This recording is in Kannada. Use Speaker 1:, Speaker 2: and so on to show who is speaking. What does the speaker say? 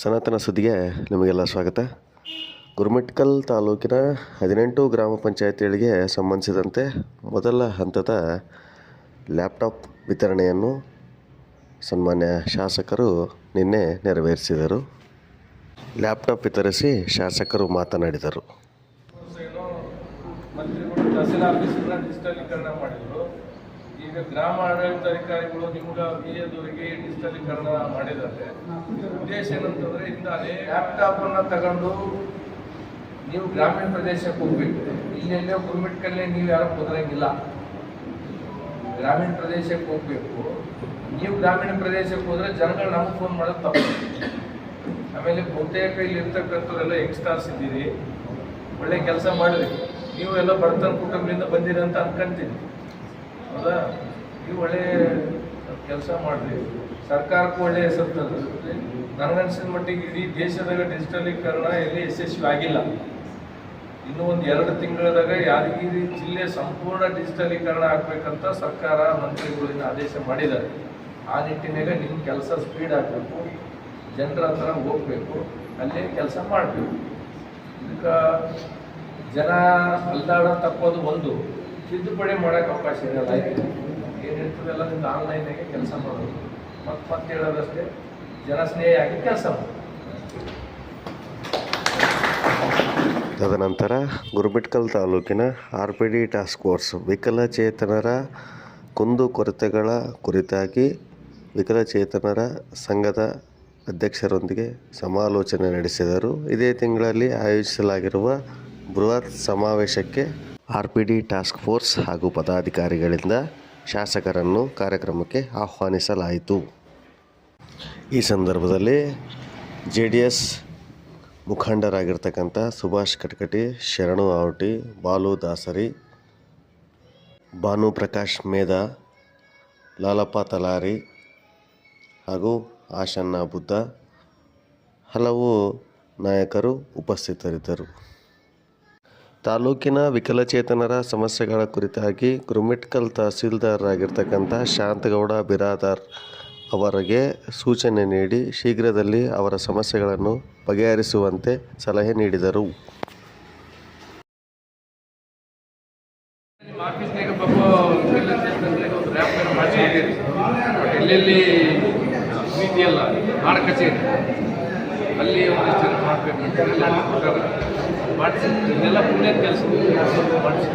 Speaker 1: ಸನಾತನ ಸುದ್ದಿಗೆ ನಿಮಗೆಲ್ಲ ಸ್ವಾಗತ. ಗುರುಮಿಟ್ಕಲ್ ತಾಲೂಕಿನ ಹದಿನೆಂಟು ಗ್ರಾಮ ಪಂಚಾಯತಿಗಳಿಗೆ ಸಂಬಂಧಿಸಿದಂತೆ ಮೊದಲ ಹಂತದ ಲ್ಯಾಪ್ಟಾಪ್ ವಿತರಣೆಯನ್ನು ಸನ್ಮಾನ್ಯ ಶಾಸಕರು ನಿನ್ನೆ ನೆರವೇರಿಸಿದರು. ಲ್ಯಾಪ್ಟಾಪ್ ವಿತರಿಸಿ ಶಾಸಕರು ಮಾತನಾಡಿದರು.
Speaker 2: ಈಗ ಗ್ರಾಮ ಆಡಳಿತಾಧಿಕಾರಿಗಳು ನಿಮ್ಗೆ ಬಿ ಎದವರಿಗೆ ಡಿಜಿಟಲೀಕರಣ ಮಾಡಿದ್ದಾರೆ. ಉದ್ದೇಶ ಏನಂತಂದ್ರೆ ಇಂದ ಲ್ಯಾಪ್ಟಾಪ್ ಅನ್ನ ತಗೊಂಡು ನೀವು ಗ್ರಾಮೀಣ ಪ್ರದೇಶಕ್ಕೆ ಹೋಗ್ಬೇಕು. ಇಲ್ಲೆಲ್ಲೇ ಗುರುಮಿಟ್ಕಲ್ಲೇ ನೀವು ಯಾರು ಕುದುರಂಗಿಲ್ಲ. ಗ್ರಾಮೀಣ ಪ್ರದೇಶಕ್ಕೆ ಹೋಗ್ಬೇಕು. ನೀವು ಗ್ರಾಮೀಣ ಪ್ರದೇಶಕ್ಕೆ ಹೋದ್ರೆ ಜನಗಳು ನಮ್ಗೆ ಫೋನ್ ಮಾಡೋದು ತಪ್ಪು. ಆಮೇಲೆ ಬಹುತೇಕ ಇಲ್ಲಿ ಇರ್ತಕ್ಕಂಥವ್ರೆಲ್ಲ ಯಂಗ್ಸ್ಟರ್ಸ್ ಇದ್ದೀರಿ. ಒಳ್ಳೆ ಕೆಲಸ ಮಾಡಿದ್ರಿ ನೀವು ಎಲ್ಲ ಬಡತನ ಕುಟುಂಬದಿಂದ ಬಂದಿರಂತ ಅಂತ ಅನ್ಕೊಂತೀನಿ. ಹೌದಾ? ನೀವು ಒಳ್ಳೆ ಕೆಲಸ ಮಾಡಿರಿ. ಸರ್ಕಾರಕ್ಕೂ ಒಳ್ಳೆ ಹೆಸರು ನನಗನ್ಸಿದ ಮಟ್ಟಿಗೆ ಇಡೀ ದೇಶದಾಗ ಡಿಜಿಟಲೀಕರಣ ಎಲ್ಲಿ ಯಶಸ್ವಿ ಆಗಿಲ್ಲ. ಇನ್ನು ಒಂದು ಎರಡು ತಿಂಗಳದಾಗ ಯಾದಗಿರಿ ಜಿಲ್ಲೆ ಸಂಪೂರ್ಣ ಡಿಜಿಟಲೀಕರಣ ಆಗಬೇಕಂತ ಸರ್ಕಾರ ಮಂತ್ರಿಗಳಿಂದ ಆದೇಶ ಮಾಡಿದ್ದಾರೆ. ಆ ನಿಟ್ಟಿನಾಗ ನಿಮ್ಮ ಕೆಲಸ ಸ್ಪೀಡ್ ಆಗಬೇಕು. ಜನರ ಹತ್ರ ಹೋಗ್ಬೇಕು. ಅಲ್ಲೇ ಕೆಲಸ ಮಾಡಬೇಕು. ಇದಕ್ಕೆ ಜನ ಅಲ್ದಾಡ ತಪ್ಪೋದು ಒಂದು. ತಿದ್ದುಪಡಿ ಮಾಡೋಕೆ ಅವಕಾಶ ಇರಲ್ಲ ಆಯ್ತು ಏನಿರ್ತದೆಲ್ಲ ನಿಮ್ಗೆ ಆನ್ಲೈನಾಗೆ ಕೆಲಸ ಮಾಡೋದು. ಮತ್ತೆ ಮತ್ತೆ ಹೇಳೋದಷ್ಟೇ ಜನಸ್ನೇಹಿಯಾಗಿ ಕೆಲಸ ಮಾಡೋದು.
Speaker 1: ತದನಂತರ ಗುರುಬಿಟ್ಕಲ್ ತಾಲೂಕಿನ R P D task force ವಿಕಲಚೇತನರ ಕುಂದುಕೊರತೆಗಳ ಕುರಿತಾಗಿ ವಿಕಲಚೇತನರ ಸಂಘದ ಅಧ್ಯಕ್ಷರೊಂದಿಗೆ ಸಮಾಲೋಚನೆ ನಡೆಸಿದರು. ಇದೇ ತಿಂಗಳಲ್ಲಿ ಆಯೋಜಿಸಲಾಗಿರುವ ಬೃಹತ್ ಸಮಾವೇಶಕ್ಕೆ R P D task force ಹಾಗೂ ಪದಾಧಿಕಾರಿಗಳಿಂದ ಶಾಸಕರನ್ನು ಕಾರ್ಯಕ್ರಮಕ್ಕೆ ಆಹ್ವಾನಿಸಲಾಯಿತು. ಈ ಸಂದರ್ಭದಲ್ಲಿ ಜೆ ಡಿ ಎಸ್ ಮುಖಂಡರಾಗಿರ್ತಕ್ಕಂಥ ಸುಭಾಷ್ ಕಟಕಟಿ, ಶರಣು ಆವಟಿ, ಬಾಲು ದಾಸರಿ ಭಾನು ಪ್ರಕಾಶ್ ಮೇಧ, ಲಾಲಪ್ಪ ತಲಾರಿ ಹಾಗೂ ಆಶನ್ನ ಬುದ್ಧ ಹಲವು ನಾಯಕರು ಉಪಸ್ಥಿತರಿದ್ದರು. ತಾಲೂಕಿನ ವಿಕಲಚೇತನರ ಸಮಸ್ಯೆಗಳ ಕುರಿತಾಗಿ ಗುರುಮಿಟ್ಕಲ್ ತಹಸೀಲ್ದಾರರಾಗಿರ್ತಕ್ಕಂಥ ಶಾಂತಗೌಡ ಬಿರಾದಾರ್ ಅವರಿಗೆ ಸೂಚನೆ ನೀಡಿ ಶೀಘ್ರದಲ್ಲಿ ಅವರ ಸಮಸ್ಯೆಗಳನ್ನು ಬಗೆಹರಿಸುವಂತೆ ಸಲಹೆ ನೀಡಿದರು.
Speaker 2: ಎಲ್ಲೆಲ್ಲಿ ಕಚೇರಿ. ಅಲ್ಲಿ ಒಂದಿಷ್ಟು ಜನ ಮಾಡಬೇಕು. ಅಲ್ಲಿ ಕೊಟ್ಟಾರ ಮಾಡಿಸಿ ಇದೆಲ್ಲ ಪುಣ್ಯದ ಕೆಲಸ. ಮಾಡಿಸಿ.